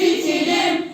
bitirim